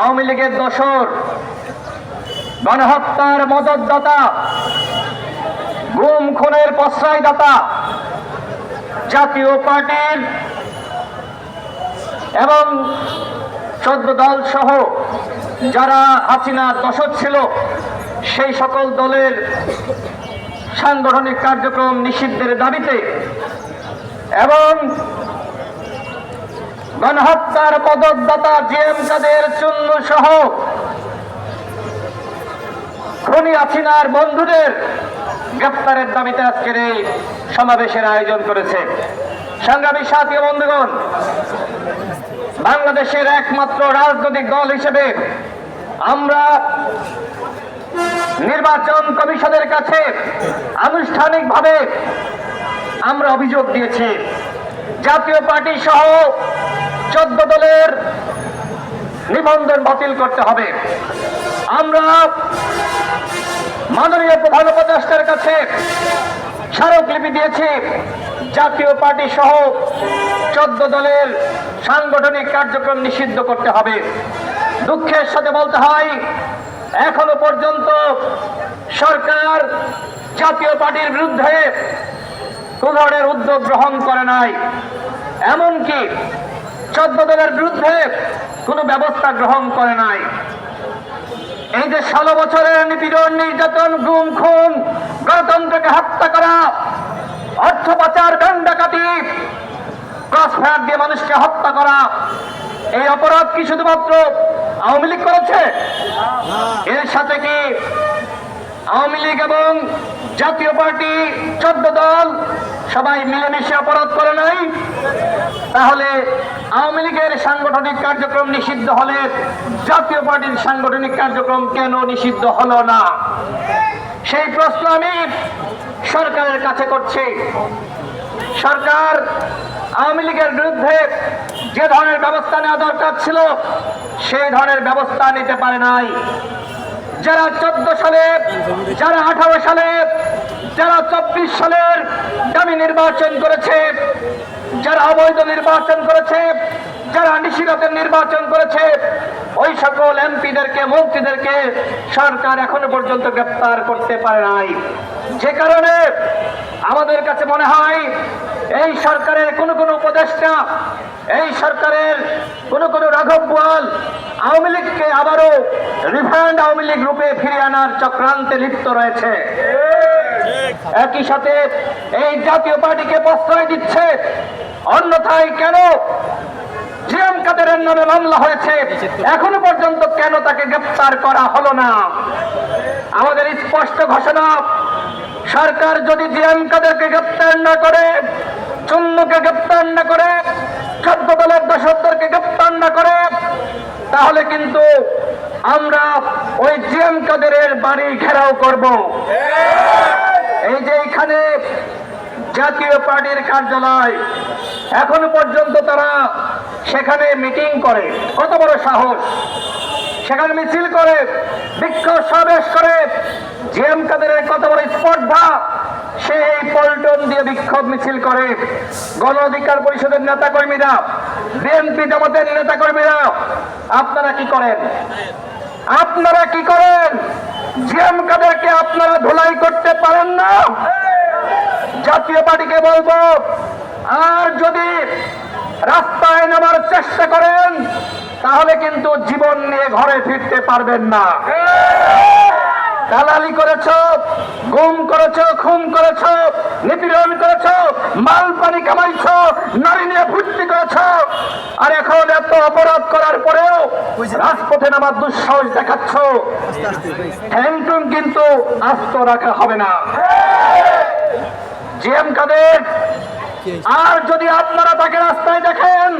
আওয়ামী লীগের দোসর, গণহত্যার মদতদাতা, গুম, খুনের প্রশ্রয়দাতা, জাতীয় পার্টির এবং চোদ্দ দল সহ যারা হাসিনার দশক ছিল, সেই সকল দলের সাংগঠনিক কার্যক্রম নিষিদ্ধের দাবিতে এবং গণহত্যার পদকদাতা জিএম কাদের চুন্ন সহ খনি হাসিনার বন্ধুদের গ্রেপ্তারের দাবিতে আজকের এই সমাবেশের আয়োজন করেছে। সংগ্রামী সাথী বন্ধুগণ, বাংলাদেশের একমাত্র রাজনৈতিক দল হিসেবে আমরা নির্বাচন কমিশনের কাছে আনুষ্ঠানিকভাবে আমরা অভিযোগ দিয়েছি। জাতীয় পার্টি সহ চোদ্দ দলের নিবন্ধন বাতিল করতে হবে। আমরা মাননীয় প্রধান উপদেষ্টার কাছে স্মারকলিপি দিয়েছি, জাতীয় পার্টি সহ চোদ্দ দলের সাংগঠনিক কার্যক্রম নিষিদ্ধ করতে হবে। দুঃখের সাথে বলতে হয়, এখনও পর্যন্ত সরকার জাতীয় পার্টির বিরুদ্ধে কোন ধরনের উদ্যোগ গ্রহণ করে নাই। এমনকি চোদ্দ দলের বিরুদ্ধে কোনো ব্যবস্থা গ্রহণ করে নাই। এই যে ষোলো বছরের নিপীড়ন, নির্যাতন, গুম, খুন, গণতন্ত্রকে হত্যা করা, অর্থ পাচার ডাকাতি দিয়ে মানুষকে হত্যা করা, এই অপরাধ কি শুধুমাত্র আওয়ামী লীগ করেছে? এর সাথে কি আওয়ামী লীগ এবং জাতীয় পার্টি, চোদ্দ দল সবাই মিলেমিশে অপরাধ করে নাই, তাহলে আওয়ামী লীগের সাংগঠনিক কার্যক্রম নিষিদ্ধ হলে জাতীয় পার্টির সাংগঠনিক কার্যক্রম কেন নিষিদ্ধ হলো না? সেই প্রশ্ন আমি সরকারের কাছে করছি। সরকার আওয়ামী লীগের বিরুদ্ধে যে ধরনের ব্যবস্থা নেওয়া দরকার ছিল, সেই ধরনের ব্যবস্থা নিতে পারে নাই। যারা চোদ্দ সালে, যারা আঠারো সালে যারা চব্বিশ সালের দামি নির্বাচন করেছে, যারা অবৈধ নির্বাচন করেছে, যারা নিশিরাতের নির্বাচন করেছে, ওই সকল এমপিদেরকে, মন্ত্রীদেরকে সরকার এখনও পর্যন্ত গ্রেপ্তার করতে পারে নাই। যে কারণে আমাদের কাছে মনে হয়, এই সরকারের কোন কোন উপদেষ্টা, এই সরকারের কোন কোন রাঘব বোয়াল আওয়ামী লীগকে আবারও রিফান্ড আওয়ামী লীগ রূপে ফিরিয়ে আনার চক্রান্তে লিপ্ত রয়েছে। একই সাথে এই জাতীয় পার্টিকে প্রশ্রয় দিচ্ছে। অন্যথায় কেন গ্রেপ্তার না করে, তাহলে কিন্তু আমরা ওই জিএম কাদেরের বাড়ি ঘেরাও করব। জাতীয় পার্টির কার্যালয়। এখনও পর্যন্ত তারা সেখানে মিটিং করে। কত বড় সাহস। সেখানে মিছিল করে, বিক্ষোভ সমাবেশ করে। জিএম কাদেরের কত বড় স্পর্ধা। সে এই পল্টন দিয়ে বিক্ষোভ মিছিল করে। গণ অধিকার পরিষদের নেতা কর্মীরা বিএনপি জামাতের নেতা কর্মীরা আপনারা কি করেন? আপনারা কি করেন? জিএম কাদেরকে আপনারা ধুলাই করতে পারেন না? জাতীয় পার্টিকে বলব, আর যদি রাস্তায় নামার চেষ্টা করেন, তাহলে কিন্তু জীবন নিয়ে ঘরে ফিরতে পারবেন না। দালালি করেছ, গুম করেছ, খুন করেছ, নিপীড়ন করেছ মাল পানি কামাইছ, নারী নিয়ে ফুর্তি করেছ, আর এখন এত অপরাধ করার পরেও রাজপথে নামার দুঃসাহস দেখাচ্ছ। হ্যান্ডটুম কিন্তু আস্ত রাখা হবে না। জিএম কাদের? আর যদি আপনারা তাকে রাস্তায় দেখেন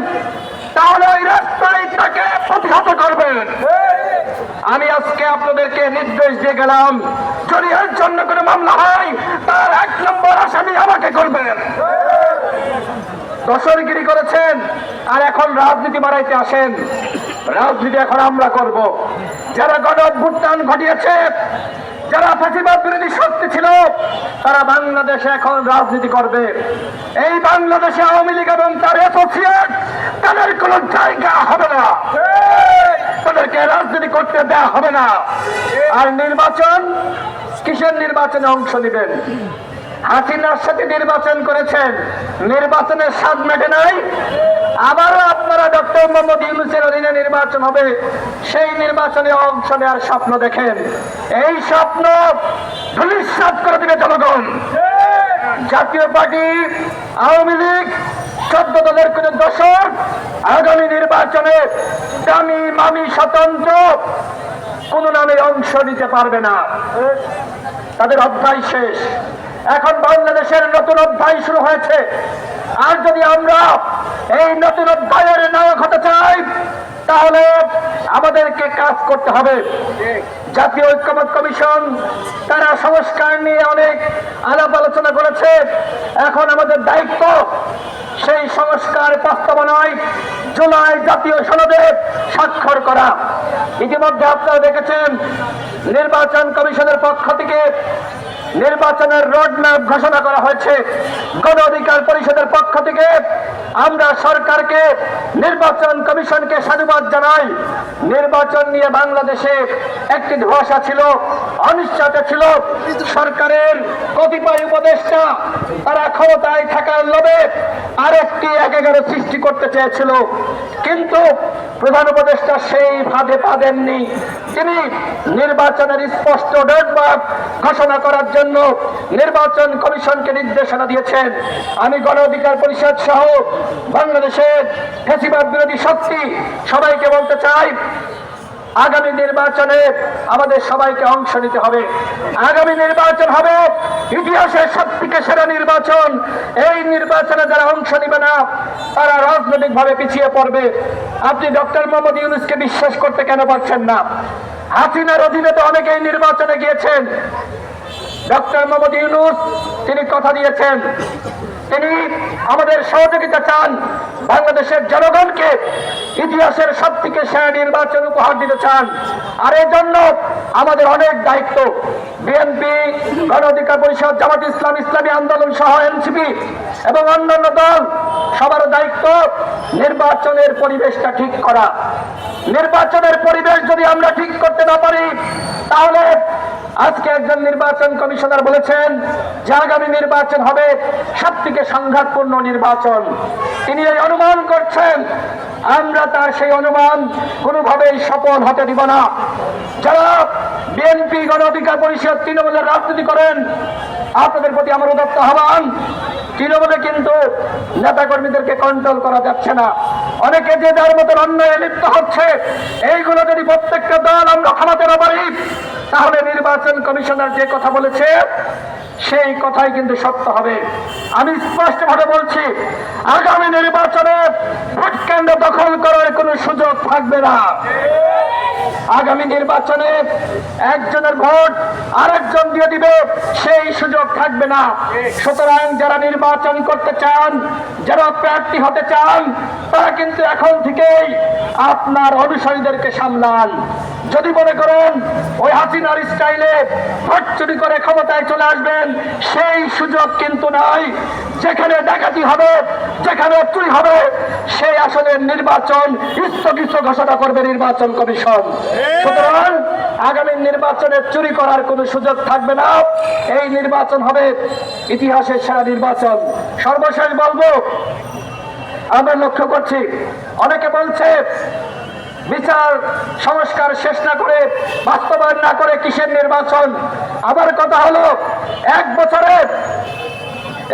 তাহলে ওই রাস্তায় তাকে প্রতিহত করবেন। আমি আজকে আপনাদেরকে নির্দেশ দিয়ে গেলাম যদি এর জন্য কোনো মামলা হয় তার এক নম্বর আসামি আমাকে করবেন। দশরগিরি করেছেন আর এখন রাজনীতি বাড়াইতে আসেন। রাজনীতি এখন আমরা করব। যারা গণ ঘটিয়েছে যারা ফাঁসিবাদ বিরোধী শক্তি ছিল, তারা বাংলাদেশে এখন রাজনীতি করবে। এই বাংলাদেশে আওয়ামী লীগ এবং তার অ্যাসোসিয়েট তাদের কোনো জায়গা হবে না। তাদেরকে রাজনীতি করতে দেওয়া হবে না। আর নির্বাচন, কিসের নির্বাচনে অংশ নেবেন? হাসিনার সাথে নির্বাচন করেছেন। নির্বাচনের স্বাদ মেটে নাই। আবারও সেই নির্বাচনে অংশ নেওয়ার স্বপ্ন দেখেন। এই স্বপ্ন জনগণ। জাতীয় পার্টি, আওয়ামী লীগ, চোদ্দ দলের কোন দশক আগামী নির্বাচনে দামি মামি স্বতন্ত্র কোন নামে অংশ নিতে পারবে না। তাদের অধ্যায় শেষ। এখন বাংলাদেশের নতুন অধ্যায় শুরু হয়েছে। আর যদি আমরা এই নতুন অধ্যায়ের নায়ক হতে চাই, তাহলে আমাদেরকে কাজ করতে হবে। জাতীয় ঐক্যমত কমিশন, তারা সংস্কার নিয়ে অনেক আলাপ আলোচনা করেছে। এখন আমাদের দায়িত্ব সেই সংস্কার বাস্তবায়নায় জুলাই জাতীয় সনদে স্বাক্ষর করা। ইতিমধ্যে আপনারা দেখেছেন, নির্বাচন কমিশনের পক্ষ থেকে নির্বাচনের রোডম্যাপ ঘোষণা করা হয়েছে। গণ অধিকার পরিষদের পক্ষ থেকে আমরা সরকারকে, নির্বাচন কমিশনকে সাধুবাদ জানাই। নির্বাচন নিয়ে বাংলাদেশে একটি ধোঁয়াশা ছিল, অনিশ্চয়তা ছিল। সরকারের কতিপয় উপদেষ্টা, তারা ক্ষমতায় থাকার লোভে আরেকটি এক এগারো সৃষ্টি করতে চেয়েছিল। কিন্তু প্রধান উপদেষ্টা সেই ফাঁদে পা দেননি। তিনি নির্বাচনের স্পষ্ট রোডম্যাপ ঘোষণা করার জন্য নির্বাচন কমিশনকে নির্দেশনা দিয়েছেন। আমি গণ অধিকার পরিষদ সহ বাংলাদেশের ফেসিবাদ বিরোধী শক্তি সবাইকে বলতে চাই, আগামী নির্বাচনে আমাদের সবাইকে অংশ নিতে হবে। আগামী নির্বাচন হবে ইতিহাসের সব থেকে সেরা নির্বাচন। এই নির্বাচনে যারা অংশ নিবে না, তারা রাজনৈতিকভাবে পিছিয়ে পড়বে। আপনি ডক্টর মোহাম্মদ ইউনুসকে বিশ্বাস করতে কেন পারছেন না? হাসিনার অধীনে তো অনেকেই নির্বাচনে গিয়েছেন। ডক্টর মোহাম্মদ ইউনুস, তিনি কথা দিয়েছেন তিনি আমাদের সহযোগিতা চান। বাংলাদেশের জনগণকে ইতিহাসের সব থেকে সেরা নির্বাচন উপহার দিতে চান। আর এর জন্য আমাদের অনেক দায়িত্ব। বিএনপি, গণ অধিকার পরিষদ, জামাত ইসলাম, ইসলামী আন্দোলন সহ এনসিপি এবং অন্যান্য দল, সবার দায়িত্ব নির্বাচনের পরিবেশটা ঠিক করা। নির্বাচনের পরিবেশ যদি আমরা ঠিক করতে না পারি, তাহলে আজকে একজন নির্বাচন কমিশনার বলেছেন যে আগামী নির্বাচন হবে সব থেকে সংঘাতপূর্ণ নির্বাচন। তিনি এই অনুমান করছেন আমরা তার সেই অনুমান কোনোভাবেই সফল হতে দিব না। যারা বিএনপি গণ অধিকার পরিষদ তৃণমূলের রাজনীতি করেন, আপনাদের প্রতি আমার উদত্ত আহ্বান, তৃণমূলে কিন্তু নেতাকর্মীদেরকে কন্ট্রোল করা যাচ্ছে না। অনেকে যে যার মতন অন্যায় লিপ্ত হচ্ছে, এইগুলো যদি প্রত্যেকটা দল আমরা থামাতে না পারি তাহলে নির্বাচন কমিশনার যে কথা বলেছে সেই কথাই কিন্তু সত্য হবে। আমি স্পষ্টভাবে বলছি, আগামী নির্বাচনে ভোট কেন্দ্র দখল করার কোনো সুযোগ থাকবে না। আগামী নির্বাচনে একজনের ভোট আরেকজন দিয়ে দিবে, সেই সুযোগ থাকবে না। সুতরাং যারা নির্বাচন করতে চান, যারা প্রার্থী হতে চান, তারা কিন্তু এখন থেকেই আপনার অনুসারীদেরকে সামলান। যদি মনে করেন, ওই হাসিনার স্টাইলে ভোট চুরি করে ক্ষমতায় চলে আসবেন সেই সুযোগ কিন্তু নাই। যেখানে ডাকাতি হবে, যেখানে চুরি হবে, সেই আসলে নির্বাচন স্থগিত ঘোষণা করবে নির্বাচন কমিশন। সুতরাং আগামী নির্বাচনে চুরি করার কোনো সুযোগ থাকবে না। এই নির্বাচন হবে ইতিহাসের সেরা নির্বাচন। সর্বশেষ বলব, আমরা লক্ষ্য করছি, অনেকে বলছে বিচার সংস্কার শেষ না করে, বাস্তবায়ন না করে কিসের নির্বাচন? আবার কথা হলো এক বছরের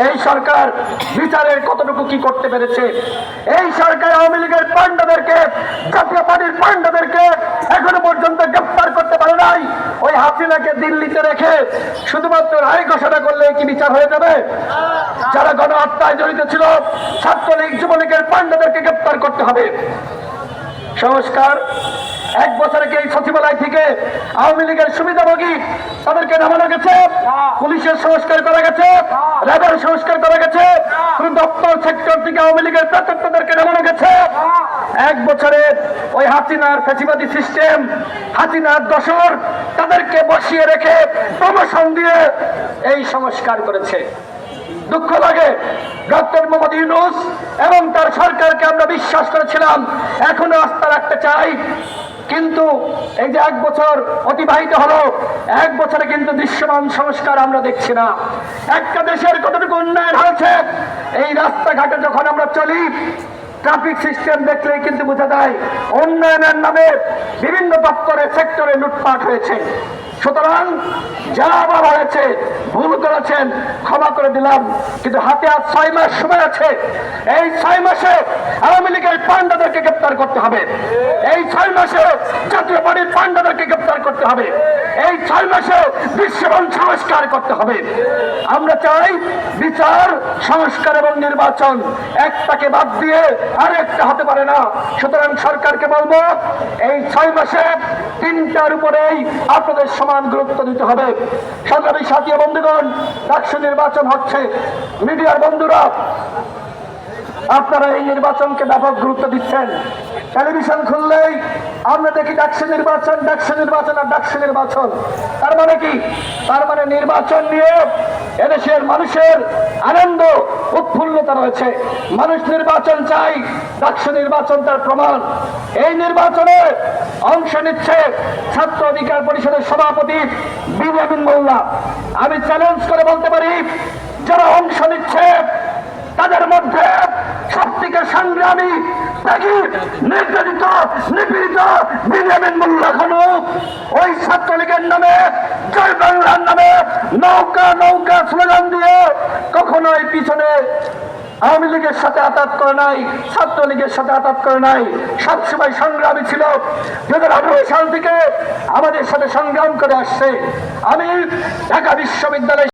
এই সরকার বিচারের কতটুকু কি করতে পেরেছে? এই সরকার আওয়ামী লীগের পান্ডাদেরকে জাতীয় পার্টির পান্ডাদেরকে এখনও পর্যন্ত গ্রেফতার করতে পারে নাই। ওই হাসিনাকে দিল্লিতে রেখে শুধুমাত্র রায় ঘোষণা করলে কি বিচার হয়ে যাবে? যারা গণহত্যায় জড়িত ছিল, ছাত্রলীগ যুবলীগের পান্ডাদেরকে গ্রেফতার করতে হবে। সংস্কার, এক বছরে কি এই সচিবালয় থেকে আওয়ামী লীগের সুবিধাভোগী তাদেরকে নামানো গেছে। পুলিশের সংস্কার করা গেছে। র্যাবের সংস্কার করা গেছে। দপ্তর, সেক্টর থেকে আওয়ামী লীগের প্রাতত্বদেরকে নামানো গেছে। এক বছরে ওই হাসিনার ফেসিবাদী সিস্টেম, হাসিনার দশর তাদেরকে বসিয়ে রেখে প্রমোশন দিয়ে এই সংস্কার করেছে। দুঃখ লাগে। ডক্টর মোহাম্মদ ইউনুস এবং তার সরকারকে আমরা বিশ্বাস করেছিলাম। এখনও আস্থা রাখতে চাই। কিন্তু এই যে এক বছর অতিবাহিত হলো, এক বছরে কিন্তু দৃশ্যমান সংস্কার আমরা দেখছি না। একটা দেশের কতটুকু উন্নয়ন হয়েছে, এই রাস্তাঘাটে যখন আমরা চলি ট্রাফিক সিস্টেম দেখলেই কিন্তু বোঝা যায়, উন্নয়নের নামে বিভিন্ন দপ্তরে সেক্টরে লুটপাট হয়েছে। সুতরাং যা আবার হয়েছে, ভুল করেছেন, ক্ষমা করে দিলাম। কিন্তু হাতে আর ছয় মাস সময় আছে। এই ছয় মাসে আওয়ামী লীগের পান্ডাদেরকে গ্রেপ্তার করতে হবে। এই ছয় মাসে জাতীয় পার্টির পান্ডাদেরকে গ্রেপ্তার করতে হবে। এই ছয় মাসে বিশ্ববন সংস্কার করতে হবে। আমরা চাই বিচার, সংস্কার এবং নির্বাচন একটাকে বাদ দিয়ে আরেকটা হতে পারে না। সুতরাং সরকারকে বলব, এই ছয় মাসে তিনটার উপরেই আপনাদের সমান গুরুত্ব দিতে হবে। সংগ্রামী সাথী বন্ধুগণ একশো নির্বাচন হচ্ছে। মিডিয়ার বন্ধুরা, আপনারা এই নির্বাচনকে ব্যাপক গুরুত্ব দিচ্ছেন। টেলিভিশন খুললেই আমরা দেখি ডাকসু নির্বাচন ডাকসু নির্বাচন আর ডাকসু নির্বাচন। তার মানে কি? তার মানে নির্বাচন নিয়ে এদেশের মানুষের আনন্দ, উৎফুল্লতা রয়েছে। মানুষ নির্বাচন চাই, ডাকসু নির্বাচন তার প্রমাণ। এই নির্বাচনে অংশ নিচ্ছে ছাত্র অধিকার পরিষদের সভাপতি বিনিয়ামিন মোল্লা। আমি চ্যালেঞ্জ করে বলতে পারি, যারা অংশ নিচ্ছে, তাদের মধ্যে সব থেকে সংগ্রামী ত্যাগী নির্যাতিত, নিপীড়িত বিনিয়ামিন মোল্লা খানু? ওই ছাত্রলীগের নামে, জয় বাংলার নামে নৌকা নৌকা স্লোগান দিয়ে কখনোই পিছনে আওয়ামী লীগের সাথে আঘাত করে নাই, ছাত্রলীগের সাথে আঘাত করে নাই। সবসময় সংগ্রামী ছিল। দু হাজার আঠারো সাল থেকে আমাদের সাথে সংগ্রাম করে আসছে। আমি ঢাকা বিশ্ববিদ্যালয়